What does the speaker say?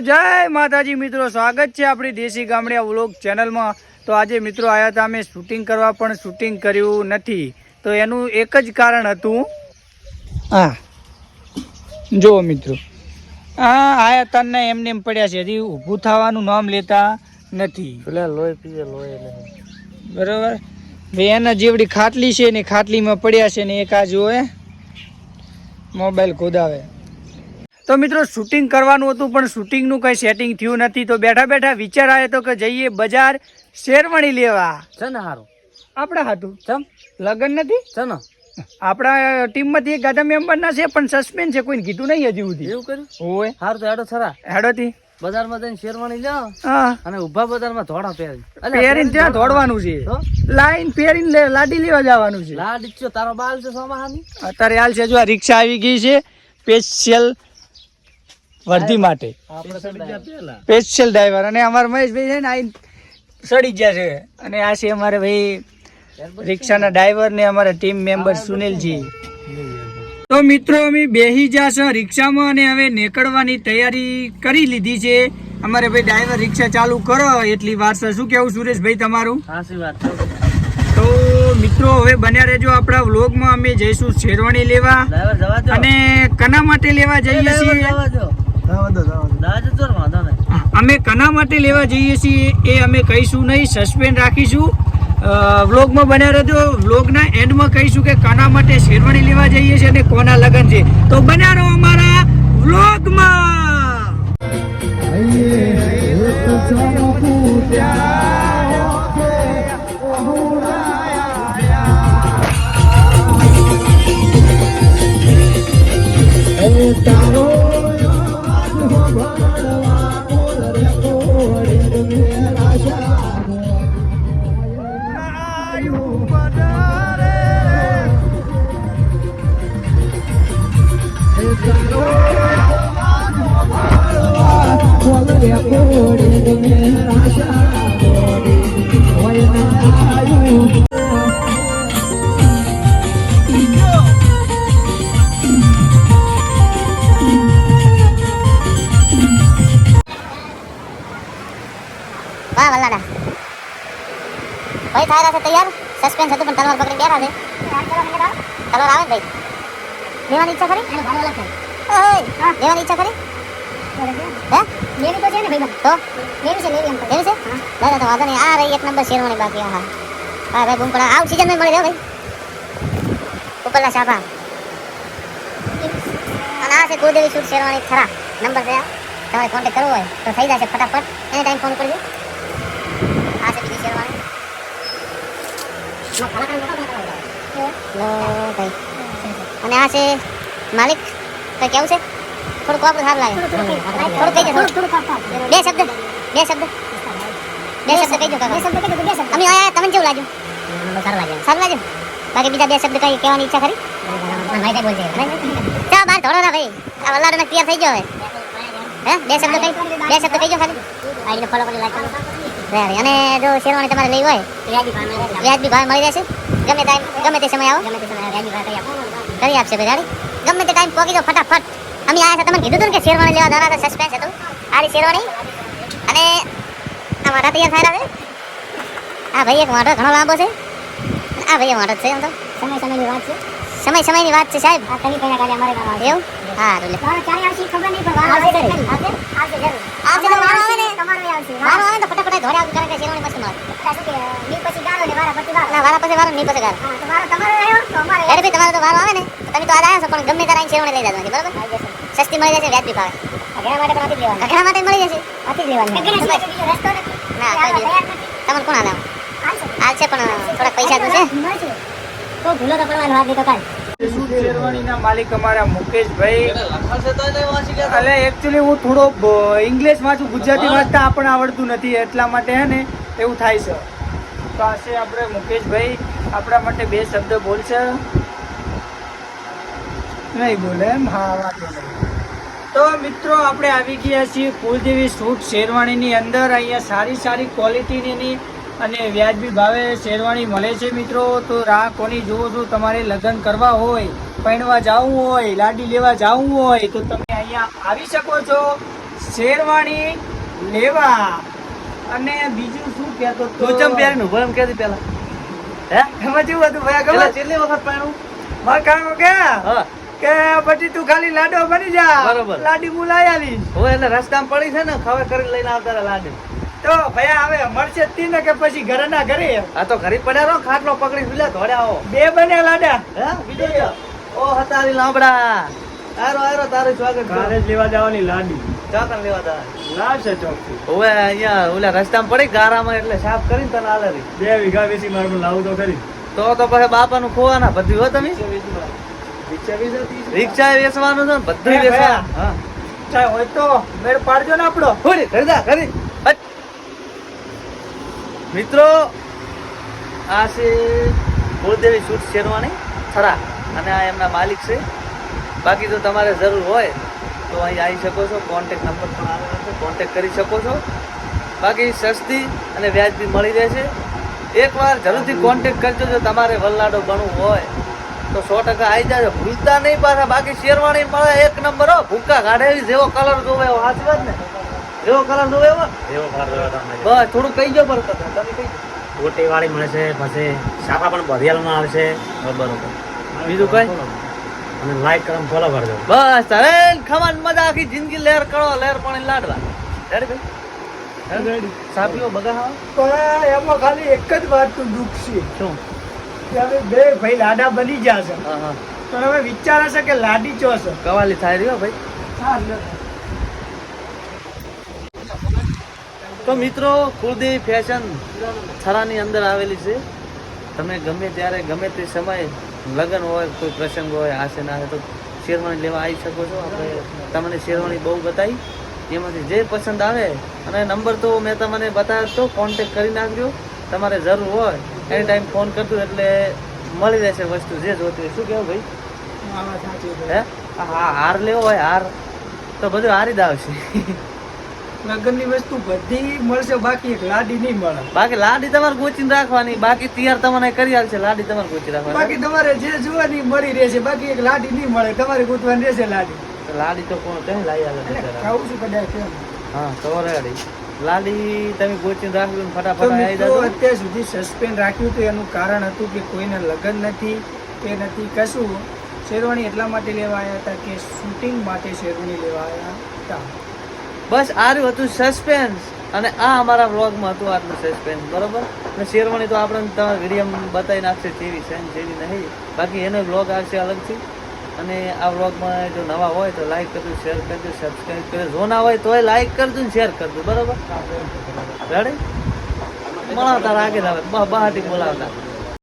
જય માતાજી મિત્રો સ્વાગત છે આપણી દેશી ગામડિયા વ્લોગ ચેનલમાં. તો આજે મિત્રો આવ્યા હતા અમે શૂટિંગ કરવા પણ શૂટિંગ કર્યું નથી. તો એનું એક જ કારણ હતું. હા. જુઓ મિત્રો હા આયા તને એમને એમ પડ્યા છે હજી ઊભું થવાનું નામ લેતા નથી. બરાબર? એના જેવડી ખાટલી છે ને ખાટલીમાં પડ્યા છે ને એક આ જોવે મોબાઈલ ખોદાવે. તો મિત્રો શૂટિંગ કરવાનું હતું પણ શૂટિંગનું કંઈ સેટિંગ થયું નથી. તો બેઠા બેઠા વિચાર આવ્યો તો કે જઈએ બજાર શેરવણી લેવા. છે ને હારું. આપણે હાટું. ચમ. લગ્ન નથી? છે ને. આપણા ટીમમાંથી એક ગાધા મેમ્બરના છે પણ સસ્પેન્ડ છે કોઈને કીધું નહીં હજી સુધી. એવું કર્યું? હોય હારું તો હેડો થરા હેડોથી. બજારમાં જઈને શેરવાણી લ્યો. અને ઊભા બજારમાં ધોળા પહેરી પહેરીને ત્યાં દોડવાનું છે. લાઈન પહેરીને લાડી લેવા જવાનું છે. લાડી તારો બાલ છે સોમાહાની? અત્યારે હાલ છે જો આ રિક્ષા આવી ગઈ છે સ્પેશિયલ વર્ધી માટે. Special driver. અને અમારા મહેશભાઈ છે ને આ સડી ગયા છે. અને આ છે અમારે ભાઈ રિક્ષાના ડ્રાઈવર ને અમારા ટીમ મેમ્બર સુનિલજી. તો મિત્રો અમે બેહી જશે રિક્ષામાં અને હવે નીકળવાની તૈયારી કરી લીધી છે. અમારે ભાઈ ડ્રાઈવર રિક્ષા ચાલુ કરો એટલી વાર છે. શું કેવું સુરેશભાઈ તમારું? સાચી વાત. તો મિત્રો હવે બન્યા રહેજો આપણા વ્લોગમાં. અમે જઈશું શેરવાણી લેવા. અને કના માટે લેવા જઈએ છીએ. અમે કના માટે લેવા જઈએ છીએ એ અમે કહીશું નહીં સસ્પેન્ડ રાખીશું. વ્લોગમાં બન્યા રહેજો. વ્લોગના એન્ડમાં કહીશું કે કના માટે શેરવાણી લેવા જઈએ છીએ અને કોના લગ્ન છે. તો બન્યા રહો અમારા વ્લોગમાં. વાહ વલ્લાડા. ભાઈ થાય છે તૈયાર? સસ્પેન્સ હતું પણ તલવાર પકડી બેઠા છે. તલવાર આવે ભાઈ? લેવાની ઈચ્છા ખરી? લેવાની ઈચ્છા ખરી? હે? લેવી તો છે ને ભાઈ તો? લેવી છે લેવી એમ લેવી છે? દાદા તો વાંધો નહીં. આ રહી એક નંબર શેરવાની બાકી હા હા. ભાઈ બૂમ પડા આઉટ સીઝનમાં મળી રહ્યો ભાઈ. ઉપરલા શાપા અને આ છે કુદેવી શૂટ શેરવાની થરા. નંબર છે તમારે કોન્ટેક્ટ કરવો હોય તો થઈ જશે ફટાફટ. એની ટાઈમ ફોન કરજો આ છે બીજી શેરવાની લો ભાઈ અને આ છે માલિક કઈ કેવું છે? થોડુંક વાપરું સારું લાગે. થોડું કહી દે બે શબ્દ બે શબ્દ. બે શબ્દ કહી દો કાકા. તમે આયા તમને કેવું લાગ્યું? સારું લાગ્યું. સારું લાગ્યું? બાકી બીજા બે શબ્દ કઈ કહેવાની ઈચ્છા ખરી? ચા બાર ધોળો ના ભાઈ. આ વલ્લાડો ને ક્લિયર થઈ ગયો હવે. હે? બે શબ્દ કઈ બે શબ્દ કહી દો ખાલી? આઈને ફોલો કરી લાઈક રેડી અને જો શેરવાની તમારે લેવી હોય વ્યાજબી ભાવ મળી રહેશે? ગમે ટાઈમ ગમે તે સમય આવો. કરી આપશે ભાઈ ગાડી ગમે તે ટાઈમ પહોંચી જાઓ ફટાફટ. અમે આયા હતા તમને કીધું હતું કે શેરવાણી લેવા જવાના હતા સસ્પેન્સ હતું. આરી શેરવાણી અને આ મારા તૈયાર થયેલા છે. આ ભાઈ એક વાંઢો ઘણો લાંબો છે. આ ભાઈ વાંઢો છે એમ તો. સમય સમયની વાત છે. સમય સમયની વાત છે સાહેબ. આ કલી પહેલા કાલે અમારે ગામ આવ્યો હા એટલે ચારે આવશે ખબર નહીં પણ આવશે આવશે જરૂર. આવશે તો મારો આવે ને. તમારો આવશે વારો આવે તો ફટાફટ ધોડે આવશે કારણ કે શેરવાણી મસ્ત મળે શું કે? ની પછી ગાળો ને વારા પછી વારો ના વારા પછી વારો ની પછી ગાળો. હા તો વારો તમારો આવ્યો તો અમારે અરે ભાઈ તમારો તો વારો આવે ને તમે તો આજ આવ્યા છો પણ ગમે ત્યારે આઈને લઈ જવાનું બરાબર? સસ્તી મળી જશે વ્યાજબી ભાવે. ઘણા માટે પણ ઘણા માટે મળી જશે. આથી લેવાની. ના કોઈ તમને કોણ આલે હાલ છે. પણ થોડાક પૈસા તો છે. તો ભૂલો તો પડવાનો વાત નહીં તો શું શેરવાણીના માલિક અમારા મુકેશભાઈ. એટલે એકચ્યુઅલી હું થોડો ઇંગ્લિશ વાંચું ગુજરાતી વાંચતા આપણને આવડતું નથી એટલા માટે હે ને એવું થાય છે. તો આ છે આપણે મુકેશભાઈ. આપણા માટે બે શબ્દ બોલશે. નહીં બોલે એમ? હા વાંધો નહીં. તો મિત્રો આપણે આવી ગયા છીએ કુલદેવી સૂટ શેરવાણીની અંદર. અહીંયા સારી સારી ક્વોલિટીની અને વ્યાજબી ભાવે શેરવાણી મળે છે મિત્રો. તો રાહ કોની જુઓ છો? તમારે લગ્ન કરવા હોય પહેણવા જવું હોય લાડી લેવા જવું હોય તો તમે અહીંયા આવી શકો છો. શેરવાણી લેવા. અને બીજું શું કહેતો તો? ચમ પહેરીને ઊભો એમ કહેતી પેલા હે? એમાં જેવું હતું? ભાઈ કેટલી વખત પહેરું મારે કાકો કે હા. કે પછી તું ખાલી લાડો બની જા. બરોબર. લાડી મુલાઈ આલી હવે એટલે રસ્તામાં પડી છે ને ખવે કરી લઈને આવતા લાડી. તો ભયા હવે મળશે તી ને કે પછી ઘરે ના ઘરે? આ તો ઘરે પડ્યા રહો ખાટલો પકડી ધોડે આવો. બે બને લાડા. હે? બીજો ઓ હતારી લાંબડા. આરો આરો તારું સ્વાગત ઘરે જ લેવા જવાની લાડી. ચાકર લેવા તા લાવશે ચોકથી. હવે અહીંયા ઓલા રસ્તામાં પડી ગારામાં એટલે સાફ કરીને તને આલે બે વીઘા વેચી મારું લાવું તો કરી તો તો પછી બાપાનું ખોવાના બધું હો તમે? રિક્ષા વેચવાનું છે ને બધું વેચવાનું હા. ચાલ હોય તો મેળ પાડજો ને આપણો ખોરી ખરીદા ખરી મિત્રો આ છે કુળદેવી સૂટ શેરવાની થરા અને આ એમના માલિક છે. બાકી જો તમારે જરૂર હોય તો અહીં આવી શકો છો. કોન્ટેક નંબર પણ આવેલો છે. કોન્ટેક કરી શકો છો. બાકી સસ્તી અને વ્યાજબી મળી રહેશે એકવાર જરૂરથી કોન્ટેક કરજો જો તમારે વલ્લાડો બનવું હોય. તો સો ટકા આવી જાય ભૂલતા નહીં પાછા. બાકી શેરવાણી મળે એક નંબર હો. ભૂકા કાઢે જેવો કલર જોવે એવો. હાથ વાત ને? જેવો કલર જોવે એવો? એવો ભાર રહ્યો તમને બસ થોડું કહી દો બરોબર. તમે કહી ગોટી વાળી મળે છે પછી સાફા પણ બરિયાલમાં આવશે બરોબર. બીજું કઈ? અને લાઈક કરો ફોલો કરજો. બસ હવે ખમણ મજા આખી જિંદગી લહેર કરો લહેર પાણી લાડવા. રેડી ભાઈ? રેડી સાપીઓ બગા પણ એમાં ખાલી એક જ વાતનું દુઃખ છે. શું? હવે બે ભાઈ લાડા બની ગયા હા પણ હવે વિચાર હશે કે લાડી ચો છે કવાલી થાય રહ્યો ભાઈ? તો મિત્રો કુલદેવી ફેશન થરાની અંદર આવેલી છે. તમે ગમે ત્યારે ગમે તે સમયે લગ્ન હોય કોઈ પ્રસંગ હોય આશે ના હોય તો શેરવાણી લેવા આવી શકો છો. આપણે તમને શેરવાણી બહુ બતાવી. એમાંથી જે પસંદ આવે અને નંબર તો મેં તમને બતાવ્યો તો કોન્ટેક કરી નાખજો. તમારે જરૂર હોય એની ટાઈમ ફોન કરતું એટલે મળી રહેશે વસ્તુ જે જોતી હોય. શું કેવું ભાઈ? હે? હા હાર લેવો હોય હાર. તો બધું હારી જ આવશે. લગ્નની વસ્તુ બધી મળશે બાકી એક લાડી નહીં મળે. બાકી લાડી તમારે ગોચીને રાખવાની. બાકી તૈયાર તમને કરી આવશે લાડી તમારે ગોચી રાખવાની. બાકી તમારે જે જોવાની મળી રહેશે બાકી એક લાડી નહીં મળે. તમારે ગોતવાની રહેશે લાડી. લાડી તો કોણ કઈ લાવી આવે છું કદાચ હા તો રેડી. લાડી તમે ગોચીને રાખ્યું ફટાફટ આવી અત્યાર સુધી સસ્પેન્ડ રાખ્યું હતું. એનું કારણ હતું કે કોઈને લગ્ન નથી કે નથી. કશું. શેરવાણી એટલા માટે લેવા આવ્યા હતા કે શૂટિંગ માટે શેરવાણી લેવા આવ્યા હતા. બસ આ રહ્યું હતું સસ્પેન્સ અને આ અમારા વ્લોગમાં હતું આટલું સસ્પેન્સ બરોબર? અને શેરવાણી તો આપણે તમારા વીડિયો બતાવી નાખશે. જેવી છે જેવી નહીં. બાકી એનો વ્લોગ આવશે અલગથી. અને આ વ્લોગમાં જો નવા હોય તો લાઈક કરજો શેર કરજો સબસ્ક્રાઈબ કરજો. જો ના હોય તોય લાઈક કરજો ને શેર કરજો બરોબર? રેડી મળાવતા રાગે આવે બહાટી બોલાવતા.